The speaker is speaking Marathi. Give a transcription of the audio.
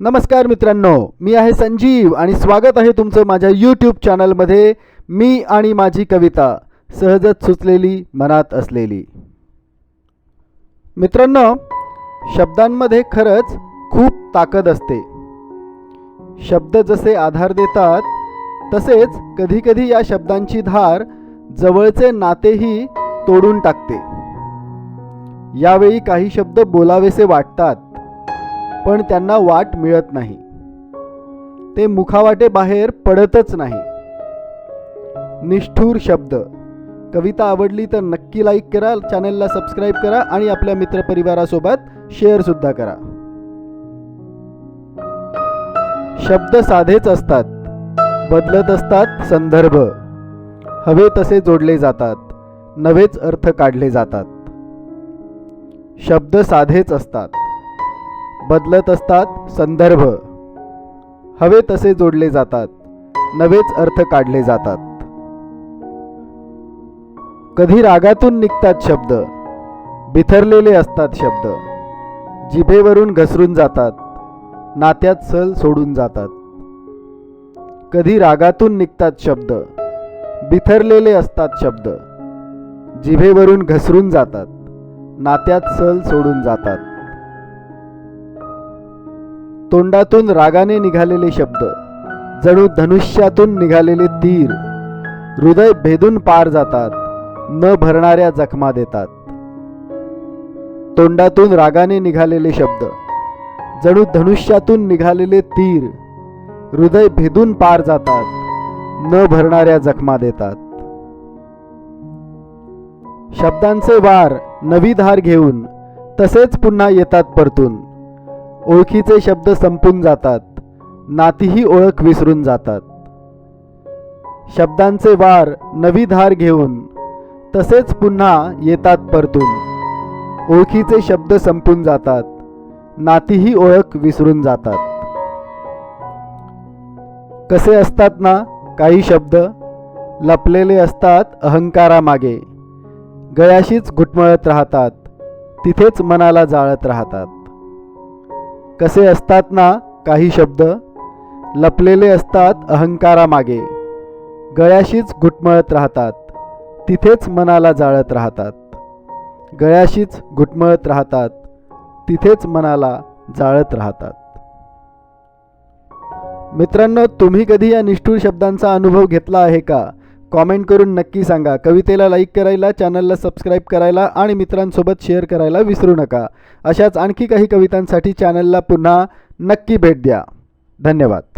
नमस्कार मित्रांनो मी आहे संजीव आणि स्वागत आहे तुमचं माझ्या यूट्यूब चॅनलमध्ये मी आणि माझी कविता सहजच सुचलेली मनात असलेली. मित्रांनो शब्दांमध्ये खरंच खूप ताकद असते. शब्द जसे आधार देतात तसेच कधीकधी या शब्दांची धार जवळचे नातेही तोडून टाकते. यावेळी काही शब्द बोलावेसे वाटतात पण त्यांना वाट मिळत नाही. ते मुखावाटे बाहेर पडतच नाही. निष्ठूर शब्द. कविता आवडली तर नक्की लाईक करा चॅनलला सबस्क्राईब करा आणि आपल्या मित्रपरिवारासोबत शेअरसुद्धा करा. शब्द साधेच असतात. बदलत असतात संदर्भ. हवे तसे जोडले जातात. नवेच अर्थ काढले जातात. शब्द साधेच असतात. बदलत असतात संदर्भ. हवे तसे जोडले जातात नवेच अर्थ काढले जातात. कधी रागातून निघतात शब्द बिथरलेले असतात शब्द जिभेवरून घसरून जातात नात्यात सल सोडून जातात. कधी रागातून निघतात शब्द बिथरलेले असतात शब्द जिभेवरून घसरून जातात नात्यात सल सोडून जातात. तोंडातून रागाने निघालेले शब्द जणू धनुष्यातून निघालेले तीर हृदय भेदून पार जातात न भरणाऱ्या जखमा देतात. तोंडातून रागाने निघालेले शब्द जणू धनुष्यातून निघालेले तीर हृदय भेदून पार जातात न भरणाऱ्या जखमा देतात. शब्दांचे वार नवी धार घेऊन तसेच पुन्हा येतात परतून. ओळखीचे शब्द संपून जातात. नातीही ओळख विसरून जातात. शब्दांचे वार नवी धार घेऊन तसेच पुन्हा येतात परतून. ओळखीचे शब्द संपून जातात. नातीही ओळख विसरून जातात. कसे असतात ना काही शब्द? लपलेले असतात अहंकारामागे. गळ्याशीच घुटमळत राहतात. तिथेच मनाला जाळत राहतात. कसे असतात ना काही शब्द? लपलेले असतात अहंकारामागे. गळ्याशीच घुटमळत राहतात. तिथेच मनाला जाळत राहतात. गळ्याशीच घुटमळत राहतात. तिथेच मनाला जाळत राहतात. मित्रांनो तुम्ही कधी या निष्ठूर शब्दांचा अनुभव घेतला आहे का? कॉमेंट करून नक्की सांगा. कवितेला लाईक करायला चॅनलला सबस्क्राईब करायला आणि मित्रांसोबत शेअर करायला विसरू नका. अशाच आणखी काही कवितांसाठी चॅनलला पुन्हा नक्की भेट द्या. धन्यवाद.